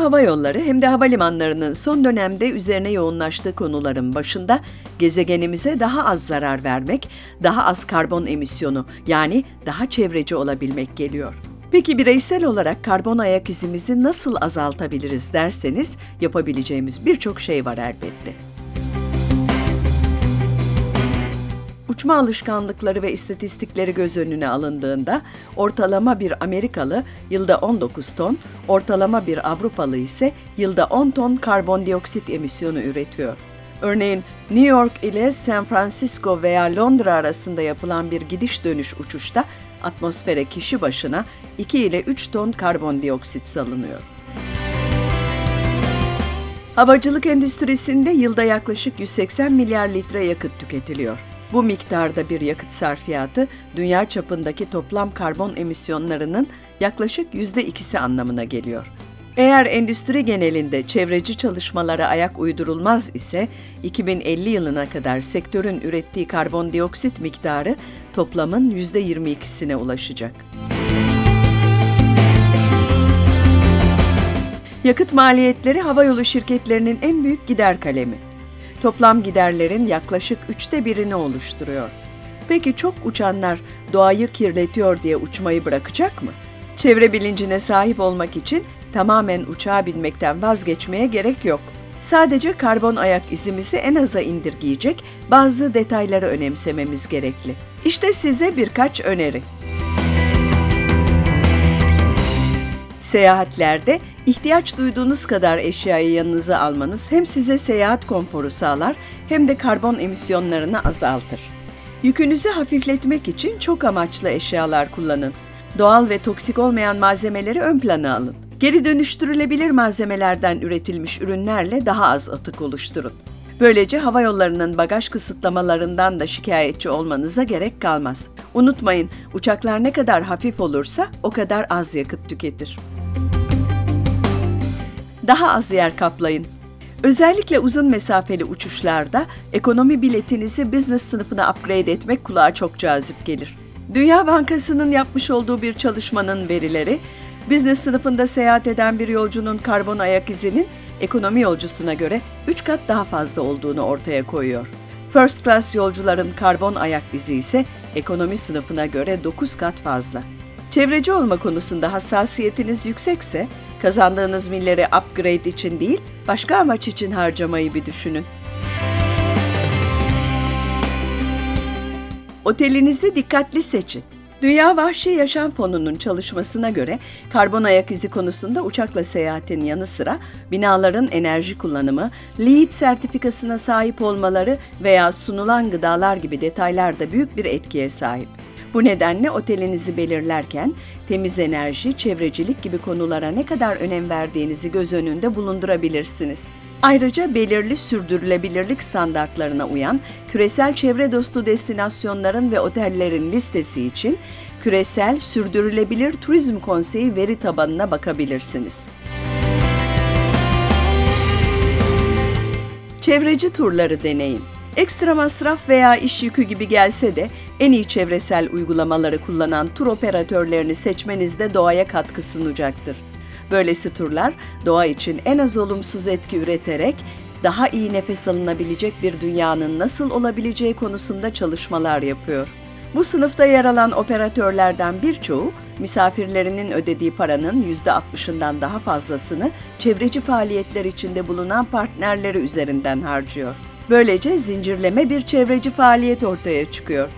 hava yolları hem de havalimanlarının son dönemde üzerine yoğunlaştığı konuların başında gezegenimize daha az zarar vermek, daha az karbon emisyonu yani daha çevreci olabilmek geliyor. Peki bireysel olarak karbon ayak izimizi nasıl azaltabiliriz derseniz yapabileceğimiz birçok şey var elbette. Uçma alışkanlıkları ve istatistikleri göz önüne alındığında ortalama bir Amerikalı yılda 19 ton, ortalama bir Avrupalı ise yılda 10 ton karbondioksit emisyonu üretiyor. Örneğin New York ile San Francisco veya Londra arasında yapılan bir gidiş dönüş uçuşta atmosfere kişi başına 2 ile 3 ton karbondioksit salınıyor. Havacılık endüstrisinde yılda yaklaşık 180 milyar litre yakıt tüketiliyor. Bu miktarda bir yakıt sarfiyatı dünya çapındaki toplam karbon emisyonlarının yaklaşık %2'si anlamına geliyor. Eğer endüstri genelinde çevreci çalışmalara ayak uydurulmaz ise 2050 yılına kadar sektörün ürettiği karbondioksit miktarı toplamın %22'sine ulaşacak. Yakıt maliyetleri havayolu şirketlerinin en büyük gider kalemi. Toplam giderlerin yaklaşık üçte birini oluşturuyor. Peki çok uçanlar doğayı kirletiyor diye uçmayı bırakacak mı? Çevre bilincine sahip olmak için tamamen uçağa binmekten vazgeçmeye gerek yok. Sadece karbon ayak izimizi en aza indirgeyecek bazı detayları önemsememiz gerekli. İşte size birkaç öneri. Seyahatlerde ihtiyaç duyduğunuz kadar eşyayı yanınıza almanız hem size seyahat konforu sağlar hem de karbon emisyonlarını azaltır. Yükünüzü hafifletmek için çok amaçlı eşyalar kullanın. Doğal ve toksik olmayan malzemeleri ön plana alın. Geri dönüştürülebilir malzemelerden üretilmiş ürünlerle daha az atık oluşturun. Böylece hava yollarının bagaj kısıtlamalarından da şikayetçi olmanıza gerek kalmaz. Unutmayın, uçaklar ne kadar hafif olursa o kadar az yakıt tüketir. Daha az yer kaplayın. Özellikle uzun mesafeli uçuşlarda ekonomi biletinizi business sınıfına upgrade etmek kulağa çok cazip gelir. Dünya Bankası'nın yapmış olduğu bir çalışmanın verileri, business sınıfında seyahat eden bir yolcunun karbon ayak izinin ekonomi yolcusuna göre 3 kat daha fazla olduğunu ortaya koyuyor. First class yolcuların karbon ayak izi ise ekonomi sınıfına göre 9 kat fazla. Çevreci olma konusunda hassasiyetiniz yüksekse, kazandığınız milleri upgrade için değil, başka amaç için harcamayı bir düşünün. Otelinizi dikkatli seçin. Dünya Vahşi Yaşam Fonu'nun çalışmasına göre karbon ayak izi konusunda uçakla seyahatin yanı sıra binaların enerji kullanımı, LEED sertifikasına sahip olmaları veya sunulan gıdalar gibi detaylar da büyük bir etkiye sahip. Bu nedenle otelinizi belirlerken temiz enerji, çevrecilik gibi konulara ne kadar önem verdiğinizi göz önünde bulundurabilirsiniz. Ayrıca belirli sürdürülebilirlik standartlarına uyan küresel çevre dostu destinasyonların ve otellerin listesi için Küresel Sürdürülebilir Turizm Konseyi veri tabanına bakabilirsiniz. Çevreci turları deneyin. Ekstra masraf veya iş yükü gibi gelse de en iyi çevresel uygulamaları kullanan tur operatörlerini seçmenizde doğaya katkı sunacaktır. Böylesi turlar doğa için en az olumsuz etki üreterek daha iyi nefes alınabilecek bir dünyanın nasıl olabileceği konusunda çalışmalar yapıyor. Bu sınıfta yer alan operatörlerden birçoğu misafirlerinin ödediği paranın %60'ından daha fazlasını çevreci faaliyetler içinde bulunan partnerleri üzerinden harcıyor. Böylece zincirleme bir çevreci faaliyet ortaya çıkıyor.